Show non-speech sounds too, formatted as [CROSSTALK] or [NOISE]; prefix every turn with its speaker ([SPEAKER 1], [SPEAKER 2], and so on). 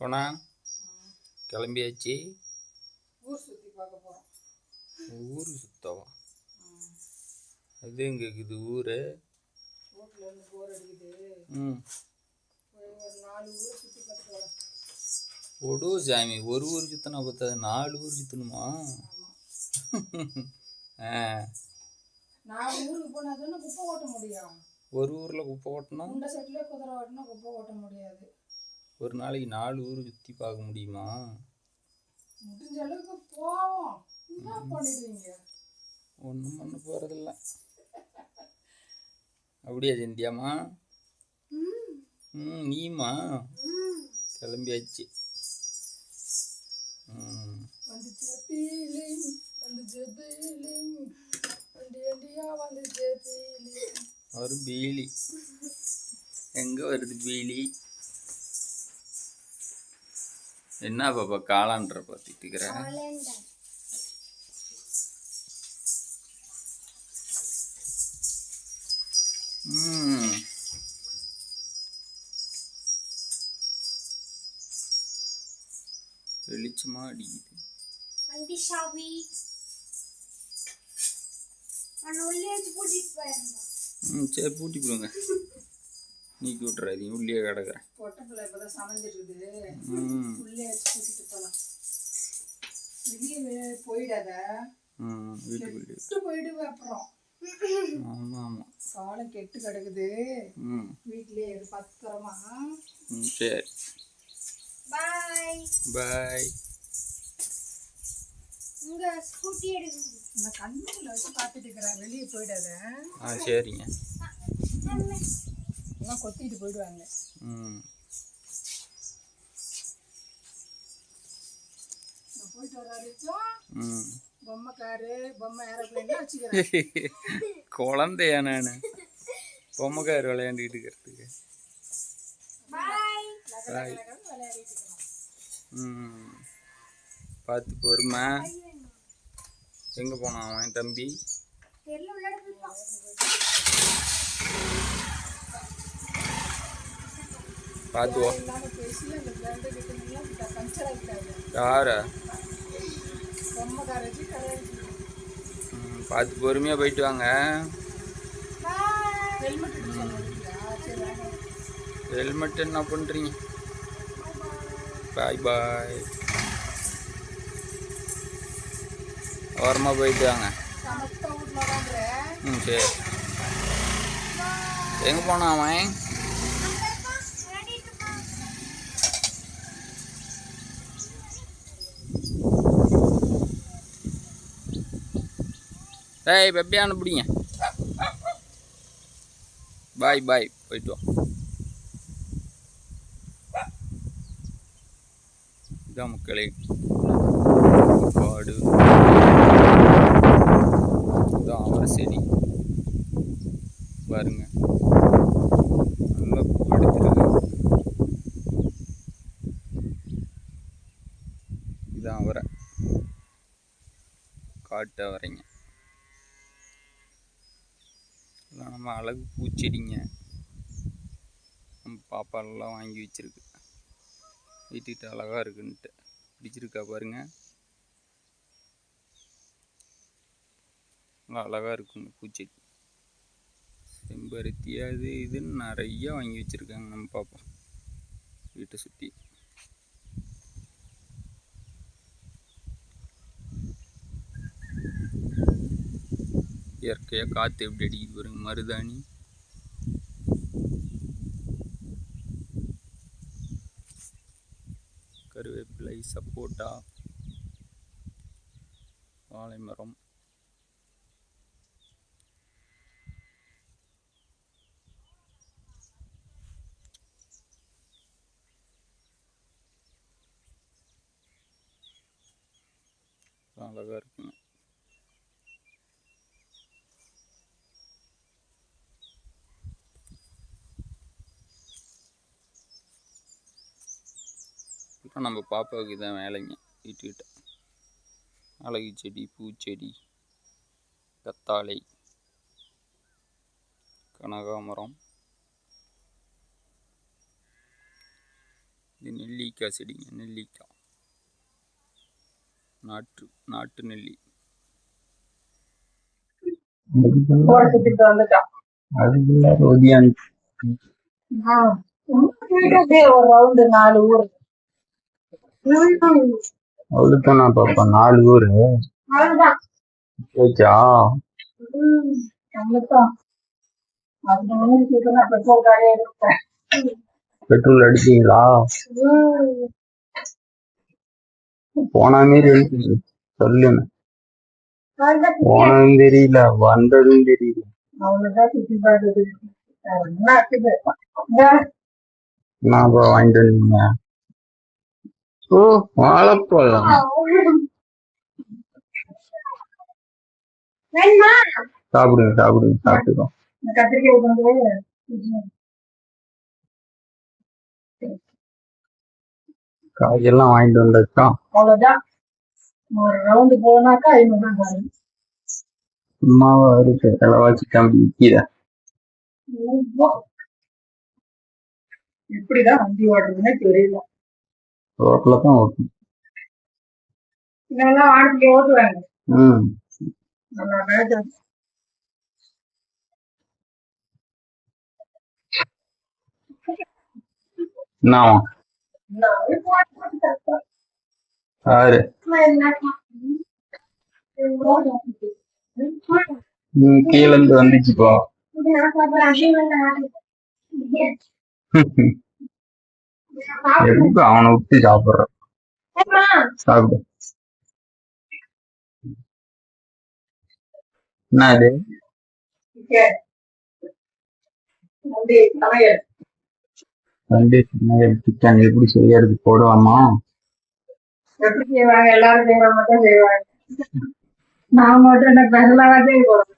[SPEAKER 1] போனா? கிளம்பியாச்சு.
[SPEAKER 2] ஊர் சுற்றி பார்க்க போகிறோம்
[SPEAKER 1] ஊர் சுத்தவா அது எங்க இருக்குது ஊர்?
[SPEAKER 2] போர் அடிக்குது.
[SPEAKER 1] ம்.
[SPEAKER 2] ஒரு நாலு ஊர் சுற்றி
[SPEAKER 1] ஒடு சாமி ஒரு ஊர் சுத்தினா பத்தாது நாலு ஊர் சுத்தணுமா?
[SPEAKER 2] ஆமாம்
[SPEAKER 1] ஆ.
[SPEAKER 2] நாலு ஊருக்கு போனால் தானே குப்பை ஓட்ட முடியும்.
[SPEAKER 1] ஒரு ஊரில் குப்பை ஓட்டினா
[SPEAKER 2] குண்டை செட்டில் குதிரை ஓட்டினா குப்பை ஓட்ட முடியாது.
[SPEAKER 1] ஒரு நாளைக்கு நாலு ஊர் சுற்றி பார்க்க முடியுமா?
[SPEAKER 2] முடிஞ்ச அளவுக்கு போவோம். என்ன பண்ணிடுவீங்க?
[SPEAKER 1] ஒன்றும் பண்ண போகிறதில்ல அப்படியா ஜெந்தியாம்மா? ம். நீமா கிளம்பியாச்சு. ம்.
[SPEAKER 2] வந்துச்சு பீலிங் வந்துச்சு பீலிங் வண்டி வண்டியா வந்துச்சு பீலிங்
[SPEAKER 1] ஒரு பீலி. எங்கே வருது பீலி? என்ன பாப்பா காளான்ற பார்த்துட்டு இருக்கிறேன் வெளிச்சமா அடிக்குது. ம் சரி பூட்டி போடுங்க. நீக்கி விட்றாதீங்க உள்ளே கிடக்குறேன்.
[SPEAKER 2] பொட்டை பிள்ளை இப்போ தான் சமைஞ்சிருக்குது உள்ளே கூட்டிட்டு போகலாம் வெளியே போயிடாத.
[SPEAKER 1] வீட்டுக்குள்ளே
[SPEAKER 2] விட்டு போயிடுவே அப்புறம். காலம் கெட்டு கிடக்குது. வீட்லயே பத்திரமா.
[SPEAKER 1] சரி.
[SPEAKER 3] பாய்.
[SPEAKER 1] பாய்.
[SPEAKER 3] உங்க ஸ்கூட்டி எடுக்குது.
[SPEAKER 2] நான் கண்ணுல வச்சு பார்த்துட்டு இருக்கிறேன். வெளியே போயிடாத.
[SPEAKER 1] ஆ சரிங்க.
[SPEAKER 2] எல்லாம் கொத்திட்டு போயிடுவாங்க.
[SPEAKER 1] ம்.
[SPEAKER 2] நான் போயிட்டு வர வரைக்கும்
[SPEAKER 1] ம்.
[SPEAKER 2] பொம்மை காரு பொம்மை ஏரோப்ளைன்லாம் வச்சுக்கிறேன் [LAUGHS]
[SPEAKER 1] குழந்தையா நான். பொம்மைக்கார் விளையாண்டுக்கிட்டு இருக்கிறதுக்கு. ம். பார்த்து பொறுமை. எங்கே போனான் அவன் தம்பி?
[SPEAKER 2] பார்த்துவோம்
[SPEAKER 1] யாரா? பார்த்து பொறுமையாக போயிட்டு வாங்க.
[SPEAKER 2] ஹெல்மெட்
[SPEAKER 1] என்ன பண்ணுறீங்க பாய் பாய் ஓரமாக போயிட்டு வாங்க. ம் சரி. எங்கே போனான் அவன்? ஏய் பெப்பியான பிடிங்க பாய் பாய் போயிட்டு வா. இதான் மக்களே. காடு இதான் அவரை செடி. பாருங்க. நல்லா பூ எடுத்துருக்கு இதான் அவரை. காட்டு அவரைங்க. இதெல்லாம் நம்ம அழகு பூச்செடிங்க நம்ம பாப்பாலெல்லாம் வாங்கி வச்சுருக்கு. வீட்டுக்கிட்ட அழகாக இருக்குன்ட்டு. பிடிச்சிருக்கா பாருங்க. நல்லா அழகாக இருக்குங்க பூச்செடி. செம்பருத்தி அது இதுன்னு நிறையா வாங்கி வச்சுருக்காங்க நம்ம பாப்பா. வீட்டை சுற்றி இயற்கையாக காற்று எப்படி அடிக்குது பாருங்க மருதாணி. கருவேப்பிலை சப்போட்டா வாழை மரம். அழகாக இருக்குங்க இப்போ நம்ம பாப்பாவுக்கு இதான் வேலைங்க. வீட்டுக்கிட்ட அழகு செடி பூச்செடி கத்தாழை கனகாமரம்
[SPEAKER 4] இது நெல்லிக்காய் செடிங்க நெல்லிக்காய். நாட்டு நாட்டு நெல்லி. அதுக்குள்ள
[SPEAKER 5] ஒரு ரவுண்டு நாலு ஊர்.
[SPEAKER 4] அவ்வளோதான் பாப்பா? நாலு ஊர்?
[SPEAKER 5] பெட்ரோல்
[SPEAKER 4] அடிச்சீங்களா போன மாரி இருக்குது சொல்லுங்க. போனதும் தெரியல வந்ததும் தெரியல. நான் வாங்கிட்டு வந்தீங்க ஓ வாழைப்பழம். சாப்பிடுங்க சாப்பிடுங்க
[SPEAKER 5] கொண்டு
[SPEAKER 4] காயெல்லாம் வாங்கிட்டு வந்தாச்சா?
[SPEAKER 5] அவ்வளவுதான். ஒரு ரவுண்டு போனாக்கா ஐநூறு ரூபாய்
[SPEAKER 4] சும்மாவா இருக்கு செலவாச்சு கம்பி விற்கிற
[SPEAKER 5] எப்படிதான் வண்டி ஓடுறதுன்னே தெரியல.
[SPEAKER 4] ரோட்ல தான் ஓட்டணும்
[SPEAKER 5] இதெல்லாம் வாடகைக்கு ஓட்டுவாங்க
[SPEAKER 4] ம்
[SPEAKER 5] நல்லா வேலை
[SPEAKER 4] என்னவா யாரு நீ கீழ இருந்து வந்துச்சுப்பா எதுக்கு அவனை விட்டு சாப்பிடுற? சாப்பிடு. என்ன இது?
[SPEAKER 5] சமையல்.
[SPEAKER 4] வந்து சிக்கன் எப்படி செய்யறது போடுவாமா
[SPEAKER 5] எப்படி செய்வாங்க? எல்லாரும் செய்யற மட்டும் செய்வாங்க. நான் மட்டும் என்ன செய்ய போறோம்